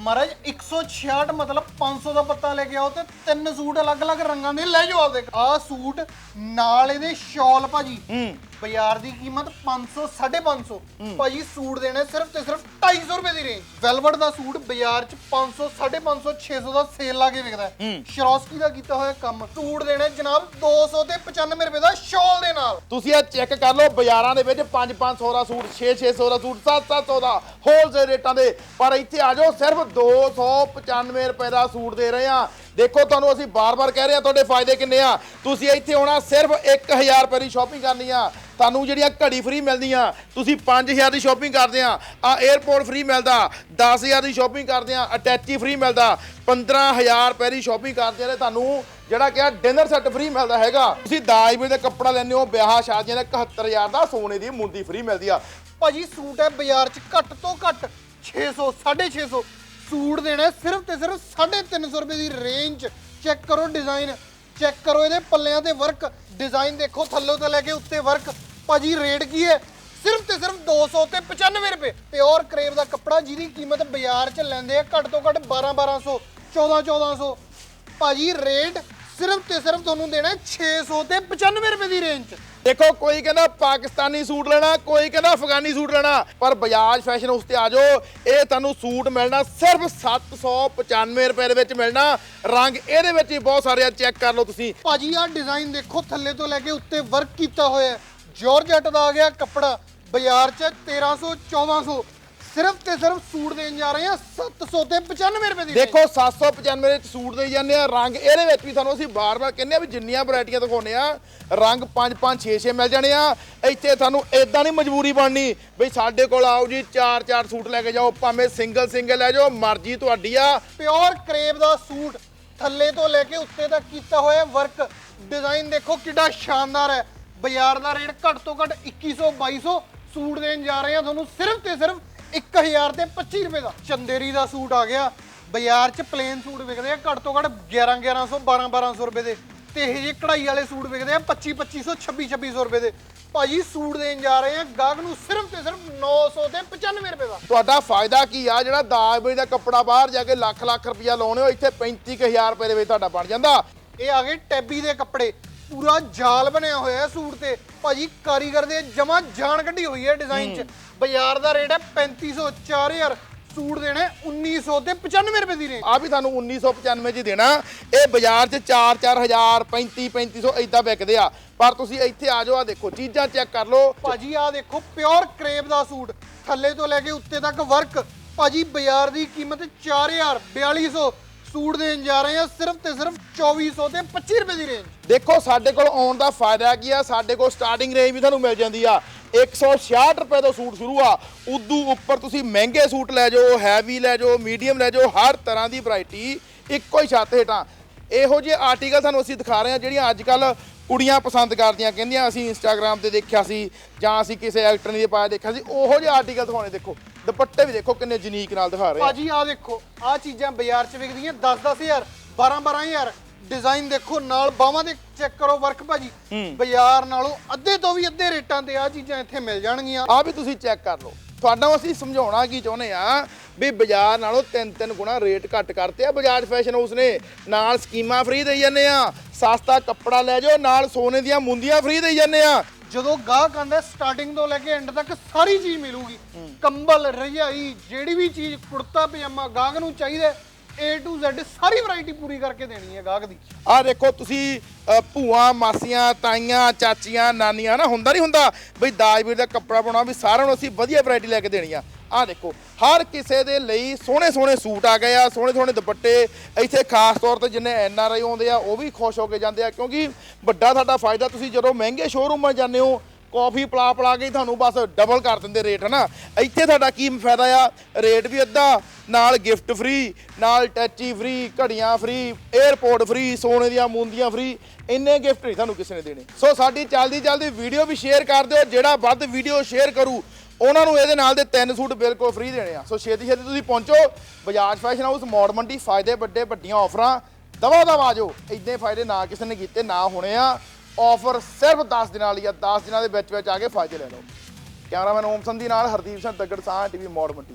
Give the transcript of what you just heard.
ਮਹਾਰਾਜ 166 ਮਤਲਬ 500 ਦਾ ਪੱਤਾ ਲੈ ਕੇ ਆਓ ਤੇ ਤਿੰਨ ਸੂਟ ਅਲੱਗ-ਅਲੱਗ ਰੰਗਾਂ ਦੇ, ਲੈ ਜਾਓ ਆਪਦੇ ਆਹ ਸੂਟ ਨਾਲ ਇਹਦੇ ਸ਼ਾਲ ਭਾਜੀ। ਹੂੰ। ਬਾਜ਼ਾਰ ਦੀ ਕੀਮਤ 500 550 ਭਾਜੀ ਸੂਟ ਦੇਣੇ ਸਿਰਫ ਤੇ ਸਿਰਫ 250 ਰੁਪਏ ਦੀ ਰੇਂਜ ਵੈਲਵਟ ਦਾ ਸੂਟ ਬਾਜ਼ਾਰ 'ਚ 500 550 600 ਦਾ ਸੇਲ ਲਾ ਕੇ ਵਿਕਦਾ ਹੈ। ਸ਼ਰੋਸਕੀ ਦਾ ਕੀਤਾ ਹੋਇਆ ਕੰਮ। ਸੂਟ ਦੇਣੇ ਜਨਾਬ 200 ਤੇ 95 ਰੁਪਏ ਦਾ ਸ਼ਾਲ ਦੇ ਨਾਲ। ਤੁਸੀਂ ਇਹ ਚੈੱਕ ਕਰ ਲਓ ਬਾਜ਼ਾਰਾਂ ਦੇ ਵਿੱਚ 5-500 ਦਾ ਸੂਟ 6-600 ਦਾ ਸੂਟ 7-700 ਦਾ ਹੋਲਸੇਲ ਰੇਟਾਂ ਦੇ। ਪਰ ਇੱਥੇ ਆ ਜਾਓ ਸਿਰਫ 295 ਰੁਪਏ ਦਾ ਸੂਟ ਦੇ ਰਹੇ ਆ ਦੇਖੋ, ਤੁਹਾਨੂੰ ਅਸੀਂ ਬਾਰ-ਬਾਰ ਕਹਿ ਰਹੇ ਆ ਤੁਹਾਡੇ ਫਾਇਦੇ ਕਿੰਨੇ ਆ? ਤੁਸੀਂ ਇੱਥੇ ਆਉਣਾ, ਸਿਰਫ 1000 ਰੁਪਏ ਦੀ ਸ਼ਾਪਿੰਗ ਕਰਨੀ ਆ। ਤੁਹਾਨੂੰ ਜਿਹੜੀਆਂ ਘੜੀ ਫ੍ਰੀ ਮਿਲਦੀਆਂ, ਤੁਸੀਂ 5000 ਦੀ ਸ਼ਾਪਿੰਗ ਕਰਦੇ ਆ। ਆ 에어ਪੋਰਟ ਫ੍ਰੀ ਮਿਲਦਾ 10000 ਦੀ ਸ਼ਾਪਿੰਗ ਕਰਦੇ ਆ ਅਟੈਚੀ ਫ੍ਰੀ ਮਿਲਦਾ 15000 ਰੁਪਏ ਦੀ ਸ਼ਾਪਿੰਗ ਕਰਦੇ ਆ ਤੁਹਾਨੂੰ ਜਿਹੜਾ ਕਿ ਡਿਨਰ ਸੈੱਟ ਫ੍ਰੀ ਮਿਲਦਾ ਹੈਗਾ। ਤੁਸੀਂ ਦਾਜ ਵੀ ਦਾ ਕੱਪੜਾ ਲੈਂਦੇ ਹੋ, ਵਿਆਹ ਸ਼ਾਦੀਆਂ ਦਾ 71000 ਦਾ ਸੋਨੇ ਦੀ ਮੁੰਦੀ ਫ੍ਰੀ ਮਿਲਦੀ ਆ। ਭਾਜੀ, ਸੂਟ ਹੈ ਬਾਜ਼ਾਰ 'ਚ ਘੱਟ ਤੋਂ ਘੱਟ 600 650 ਸੂਟ ਦੇਣਾ ਹੈ, ਸਿਰਫ ਤੇ ਸਿਰਫ 350 ਰੁਪਏ ਦੀ ਰੇਂਜ ਚੈੱਕ ਕਰੋ ਡਿਜ਼ਾਈਨ ਚੈੱਕ ਕਰੋ ਇਹਦੇ ਪੱਲਿਆਂ ਤੇ ਵਰਕ ਡਿਜ਼ਾਈਨ ਦੇਖੋ ਥੱਲੋਂ ਤੋਂ ਲੈ ਕੇ ਉੱਤੇ ਵਰਕ ਭਾਜੀ ਰੇਟ ਕੀ ਹੈ? ਸਿਰਫ ਤੇ ਸਿਰਫ 200 ਤੇ 95 ਰੁਪਏ। ਪਿਓਰ ਕਰੇਵ ਦਾ ਕੱਪੜਾ ਜਿਹਦੀ ਕੀਮਤ ਬਾਜ਼ਾਰ 'ਚ ਲੈਂਦੇ ਆ ਘੱਟ ਤੋਂ ਘੱਟ 12 1200 14 1400 ਭਾਜੀ ਰੇਟ ਸਿਰਫ ਤੇ ਸਿਰਫ ਤੁਹਾਨੂੰ ਦੇਣਾ ਹੈ 600 ਤੇ 95 ਰੁਪਏ ਦੀ ਰੇਂਜ 'ਚ। ਦੇਖੋ ਕੋਈ ਕਹਿੰਦਾ ਪਾਕਿਸਤਾਨੀ ਸੂਟ ਲੈਣਾ ਕੋਈ ਕਹਿੰਦਾ ਅਫਗਾਨੀ ਸੂਟ ਲੈਣਾ ਪਰ ਬਜਾਜ ਫੈਸ਼ਨ ਉਸ ਤੇ ਆ ਜਾਓ। ਇਹ ਤੁਹਾਨੂੰ ਸੂਟ ਮਿਲਣਾ ਸਿਰਫ 795 ਰੁਪਏ ਦੇ ਵਿੱਚ ਮਿਲਣਾ। ਰੰਗ ਇਹਦੇ ਵਿੱਚ ਹੀ ਬਹੁਤ ਸਾਰੇ ਆ ਚੈੱਕ ਕਰ ਲਓ ਤੁਸੀਂ। ਭਾਜੀ ਆਹ ਡਿਜ਼ਾਈਨ ਦੇਖੋ ਥੱਲੇ ਤੋਂ ਲੈ ਕੇ ਉੱਤੇ ਵਰਕ ਕੀਤਾ ਹੋਇਆ ਹੈ। ਜਾਰਜਟ ਦਾ ਆ ਗਿਆ ਕੱਪੜਾ ਬਾਜ਼ਾਰ 'ਚ 1300 1400 ਸਿਰਫ ਤੇ ਸਿਰਫ ਸੂਟ ਦੇਣ ਜਾ ਰਹੇ ਆ 700 ਤੇ 95 ਰੁਪਏ ਦੀ ਦੇਖੋ 795 ਦੇ ਸੂਟ ਦੇਈ ਜਾਂਦੇ ਆ ਰੰਗ ਇਹਦੇ ਵਿੱਚ ਵੀ ਤੁਹਾਨੂੰ ਅਸੀਂ ਬਾਰ-ਬਾਰ ਕਹਿੰਦੇ ਆ ਵੀ ਜਿੰਨੀਆਂ ਵੈਰਾਈਟੀਆਂ ਦਿਖਾਉਂਦੇ ਆ ਰੰਗ 5 5 6 6 ਮਿਲ ਜਾਣੇ ਆ। ਇੱਥੇ ਤੁਹਾਨੂੰ ਇਦਾਂ ਨਹੀਂ ਮਜਬੂਰੀ ਬਣਨੀ ਬਈ ਸਾਡੇ ਕੋਲ ਆਓ ਜੀ 4 4 ਸੂਟ ਲੈ ਕੇ ਜਾਓ ਭਾਵੇਂ ਸਿੰਗਲ ਸਿੰਗਲ ਲੈ ਜਾਓ ਮਰਜ਼ੀ ਤੁਹਾਡੀ ਆ। ਪਿਓਰ ਕਰੇਵ ਦਾ ਸੂਟ ਥੱਲੇ ਤੋਂ ਲੈ ਕੇ ਉੱਤੇ ਤੱਕ ਕੀਤਾ ਹੋਇਆ ਵਰਕ। ਡਿਜ਼ਾਈਨ ਦੇਖੋ ਕਿੱਡਾ ਸ਼ਾਨਦਾਰ ਹੈ। ਬਾਜ਼ਾਰ ਦਾ ਰੇਟ ਘੱਟ ਤੋਂ ਘੱਟ 2100 2200 ਸੂਟ ਦੇਣ ਜਾ ਰਹੇ ਆ ਤੁਹਾਨੂੰ ਸਿਰਫ ਤੇ ਸਿਰਫ 1000 ਤੇ 25 ਰੁਪਏ ਦਾ। ਚੰਦੇਰੀ ਦਾ ਸੂਟ ਆ ਗਿਆ। ਬਾਜ਼ਾਰ 'ਚ ਪਲੇਨ ਸੂਟ ਵਿਕਦੇ ਆ ਘੱਟ ਤੋਂ ਘੱਟ 11 1100 12 1200 ਰੁਪਏ ਦੇ। ਤੇ ਇਹ ਜਿਹੇ ਕਢਾਈ ਵਾਲੇ ਸੂਟ ਵਿਕਦੇ ਆ 25 2500 26 2600 ਰੁਪਏ ਦੇ। ਭਾਜੀ ਸੂਟ ਦੇਣ ਜਾ ਰਹੇ ਆ ਗਾਹਕ ਨੂੰ ਸਿਰਫ ਤੇ ਸਿਰਫ 900 ਤੇ 95 ਰੁਪਏ ਦਾ। ਤੁਹਾਡਾ ਫਾਇਦਾ ਕੀ ਆ? ਜਿਹੜਾ ਦਾਜ ਬਈ ਦਾ ਕੱਪੜਾ ਬਾਹਰ ਜਾ ਕੇ ਲੱਖ ਲੱਖ ਰੁਪਇਆ ਲਾਉਣੇ ਹੋ ਇੱਥੇ 35000 ਰੁਪਏ ਦੇ ਵਿੱਚ ਤੁਹਾਡਾ ਬਣ ਜਾਂਦਾ। ਇਹ ਆ ਗਏ ਟੈਬੀ ਦੇ ਕੱਪੜੇ। ਪੂਰਾ ਜਾਲ ਬਣਿਆ ਹੋਇਆ ਹੈ ਸੂਟ ਤੇ। ਭਾਜੀ ਕਾਰੀਗਰ ਦੇ ਜਮਾ ਜਾਨ ਕੱਢੀ ਹੋਈ ਹੈ ਡਿਜ਼ਾਈਨ 'ਚ। ਬਾਜ਼ਾਰ ਦਾ ਰੇਟ ਹੈ 3500 4000 ਸੂਟ ਦੇਣਾ ਹੈ 1900 ਤੇ 95 ਰੁਪਏ ਦੀ ਰੇਂਜ ਆ ਵੀ ਤੁਹਾਨੂੰ 1995 ਚ ਹੀ ਦੇਣਾ। ਇਹ ਬਾਜ਼ਾਰ 'ਚ 4-4000 35-3500 ਇਦਾਂ ਵਿਕਦੇ ਆ। ਪਰ ਤੁਸੀਂ ਇੱਥੇ ਆ ਜਾਓ ਆ ਦੇਖੋ ਚੀਜ਼ਾਂ ਚੈੱਕ ਕਰ ਲਓ। ਭਾਜੀ ਆ ਦੇਖੋ ਪਿਓਰ ਕਰੇਪ ਦਾ ਸੂਟ। ਥੱਲੇ ਤੋਂ ਲੈ ਕੇ ਉੱਤੇ ਤੱਕ ਵਰਕ ਭਾਜੀ ਬਾਜ਼ਾਰ ਦੀ ਕੀਮਤ 4000 4200 ਸੂਟ ਦੇਣ ਜਾ ਰਹੇ ਹਾਂ, ਸਿਰਫ ਤੇ ਸਿਰਫ 2400 ਤੇ 25 ਰੁਪਏ ਦੀ ਰੇਂਜ ਦੇਖੋ, ਸਾਡੇ ਕੋਲ ਆਉਣ ਦਾ ਫਾਇਦਾ ਕੀ ਆ? ਸਾਡੇ ਕੋਲ ਸਟਾਰਟਿੰਗ ਰੇਂਜ ਵੀ ਤੁਹਾਨੂੰ ਮਿਲ ਜਾਂਦੀ ਆ। 166 ਰੁਪਏ ਤੋਂ ਸੂਟ ਸ਼ੁਰੂ ਆ। ਉਦੋਂ ਉੱਪਰ ਤੁਸੀਂ ਮਹਿੰਗੇ ਸੂਟ ਲੈ ਜਾਓ ਹੈਵੀ ਲੈ ਜਾਓ ਮੀਡੀਅਮ ਲੈ ਜਾਓ, ਹਰ ਤਰ੍ਹਾਂ ਦੀ ਵੈਰਾਈਟੀ ਇੱਕੋ ਹੀ ਛੱਤ ਹੇਠਾਂ। ਇਹੋ ਜਿਹੇ ਆਰਟੀਕਲ ਤੁਹਾਨੂੰ ਅਸੀਂ ਦਿਖਾ ਰਹੇ ਹਾਂ, ਜਿਹੜੀਆਂ ਅੱਜ ਕੱਲ ਕੁੜੀਆਂ ਪਸੰਦ ਕਰਦੀਆਂ। ਕਹਿੰਦੀਆਂ, ਅਸੀਂ ਇੰਸਟਾਗ੍ਰam ਤੇ ਦੇਖਿਆ ਸੀ ਜਾਂ ਅਸੀਂ ਕਿਸੇ ਐਕਟਰ ਨੇ ਪਾਇਆ ਦੇਖਿਆ ਸੀ, ਉਹੋ ਜਿਹੇ ਆਰਟੀਕਲ ਦਿਖਾਉਣੇ ਦੇਖੋ। ਦੁਪੱਟੇ ਵੀ ਦੇਖੋ ਕਿੰਨੇ ਯੂਨੀਕ ਨਾਲ ਦਿਖਾ ਰਹੇ ਆ। ਭਾਜੀ ਆ ਦੇਖੋ ਆ ਚੀਜ਼ਾਂ ਬਾਜ਼ਾਰ 'ਚ ਵਿਕਦੀਆਂ 10-10000 12-12000 ਡਿਜ਼ਾਈਨ ਦੇਖੋ ਨਾਲ ਬਾਹਾਂ ਦੇ ਚੈੱਕ ਕਰੋ ਵਰਕ ਭਾਜੀ। ਬਾਜ਼ਾਰ ਨਾਲੋਂ ਅੱਧੇ ਤੋਂ ਵੀ ਅੱਧੇ ਰੇਟਾਂ ਤੇ ਆ ਚੀਜ਼ਾਂ ਇੱਥੇ ਮਿਲ ਜਾਣਗੀਆਂ। ਆ ਵੀ ਤੁਸੀਂ ਚੈੱਕ ਕਰ ਲਓ। ਤੁਹਾਨੂੰ ਅਸੀਂ ਸਮਝਾਉਣਾ ਕੀ ਚਾਹੁੰਦੇ ਆ ਵੀ ਬਾਜ਼ਾਰ ਨਾਲੋਂ ਤਿੰਨ ਤਿੰਨ ਗੁਣਾ ਰੇਟ ਘੱਟ ਕਰਤੇ ਆ ਬਜਾਜ ਫੈਸ਼ਨ ਹਾਊਸ ਨੇ। ਨਾਲ ਸਕੀਮਾਂ ਫ੍ਰੀ ਦੇਈ ਜਾਂਦੇ ਆ ਸਸਤਾ ਕੱਪੜਾ ਲੈ ਜਾਓ ਨਾਲ ਸੋਨੇ ਦੀਆਂ ਮੁੰਦੀਆਂ ਫ੍ਰੀ ਦੇਈ ਜਾਂਦੇ ਆ। ਜਦੋਂ ਗਾਹਕ ਆਂਦਾ ਸਟਾਰਟਿੰਗ ਤੋਂ ਲੈ ਕੇ ਐਂਡ ਤੱਕ ਸਾਰੀ ਚੀਜ਼ ਮਿਲੂਗੀ। ਕੰਬਲ ਰਜਾਈ ਜਿਹੜੀ ਵੀ ਚੀਜ਼ ਕੁੜਤਾ ਪਜਾਮਾ ਗਾਹਕ ਨੂੰ ਚਾਹੀਦਾ A to Z ਸਾਰੀ ਵੈਰਾਈਟੀ ਪੂਰੀ ਕਰਕੇ ਦੇਣੀ ਹੈ ਗਾਹਕ ਦੀ। ਆ ਦੇਖੋ ਤੁਸੀਂ ਭੂਆ ਮਾਸੀਆਂ ਤਾਈਆਂ ਚਾਚੀਆਂ ਨਾਨੀਆਂ ਨਾ ਹੁੰਦਾ ਨਹੀਂ ਹੁੰਦਾ? ਬਈ ਦਾਜ ਵੀਰ ਦਾ ਕੱਪੜਾ ਪਾਉਣਾ ਵੀ ਸਾਰਿਆਂ ਨੂੰ ਅਸੀਂ ਵਧੀਆ ਵੈਰਾਈਟੀ ਲੈ ਕੇ ਦੇਣੀ ਆ। ਆਹ ਦੇਖੋ, ਹਰ ਕਿਸੇ ਦੇ ਲਈ ਸੋਹਣੇ ਸੋਹਣੇ ਸੂਟ ਆ ਗਏ ਆ ਸੋਹਣੇ ਸੋਹਣੇ ਦੁਪੱਟੇ, ਇੱਥੇ ਖਾਸ ਤੌਰ ਤੇ ਜਿੰਨੇ ਐਨ ਆਰ ਆਈ ਆਉਂਦੇ ਆ, ਉਹ ਵੀ ਖੁਸ਼ ਹੋ ਕੇ ਜਾਂਦੇ ਆ, ਕਿਉਂਕਿ ਵੱਡਾ ਸਾਡਾ ਫਾਇਦਾ ਤੁਸੀਂ ਜਦੋਂ ਮਹਿੰਗੇ ਸ਼ੋਰੂਮਾਂ ਜਾਂਦੇ ਹੋ ਕਾਫੀ ਪਲਾ ਪਲਾ ਕੇ ਹੀ ਤੁਹਾਨੂੰ ਬਸ ਡਬਲ ਕਰ ਦਿੰਦੇ ਰੇਟ ਹਨਾ? ਇੱਥੇ ਤੁਹਾਡਾ ਕੀ ਫਾਇਦਾ ਆ? ਰੇਟ ਵੀ ਅੱਧਾ, ਨਾਲ ਗਿਫਟ ਫ੍ਰੀ ਨਾਲ ਟੈਚੀ ਫ੍ਰੀ ਘੜੀਆਂ ਫ੍ਰੀ 에어ਪੋਰਟ ਫ੍ਰੀ ਸੋਨੇ ਦੀਆਂ ਮੁੰਦੀਆਂ ਫ੍ਰੀ ਇੰਨੇ ਗਿਫਟ ਨਹੀਂ ਤੁਹਾਨੂੰ ਕਿਸੇ ਨੇ ਦੇਣੇ। ਸੋ ਸਾਡੀ ਚੱਲਦੀ ਚੱਲਦੀ ਵੀਡੀਓ ਵੀ ਸ਼ੇਅਰ ਕਰ ਦਿਓ, ਜਿਹੜਾ ਵੱਧ ਵੀਡੀਓ ਸ਼ੇਅਰ ਕਰੂ ਉਹਨਾਂ ਨੂੰ ਇਹਦੇ ਨਾਲ ਦੇ ਤਿੰਨ ਸੂਟ ਬਿਲਕੁਲ ਫ੍ਰੀ ਦੇਣੇ ਆ। ਸੋ ਛੇਤੀ ਛੇਤੀ ਤੁਸੀਂ ਪਹੁੰਚੋ। ਬਜਾਜ ਫੈਸ਼ਨ ਹਾਊਸ ਮੋੜ ਮੰਡੀ, ਫਾਇਦੇ ਵੱਡੇ, ਵੱਡੀਆਂ ਆਫਰਾਂ ਦਵਾ ਦਵਾ ਆ ਜਾਓ ਇਦਾਂ ਫਾਇਦੇ ਨਾ ਕਿਸੇ ਨੇ ਕੀਤੇ, ਨਾ ਹੋਣੇ ਆ। ਆਫਰ ਸਿਰਫ 10 ਦਿਨਾਂ ਲਈ ਆ। 10 ਦਿਨਾਂ ਦੇ ਵਿੱਚ ਵਿੱਚ ਆ ਕੇ ਫਾਇਦੇ ਲੈ ਲਓ। ਕੈਮਰਾਮੈਨ ਓਮ ਸੰਧੀ ਨਾਲ ਹਰਦੀਪ ਸਿੰਘ ਤੱਗੜ ਸਾਹ ਟੀਵੀ, ਮੌੜ ਮੰਡੀ।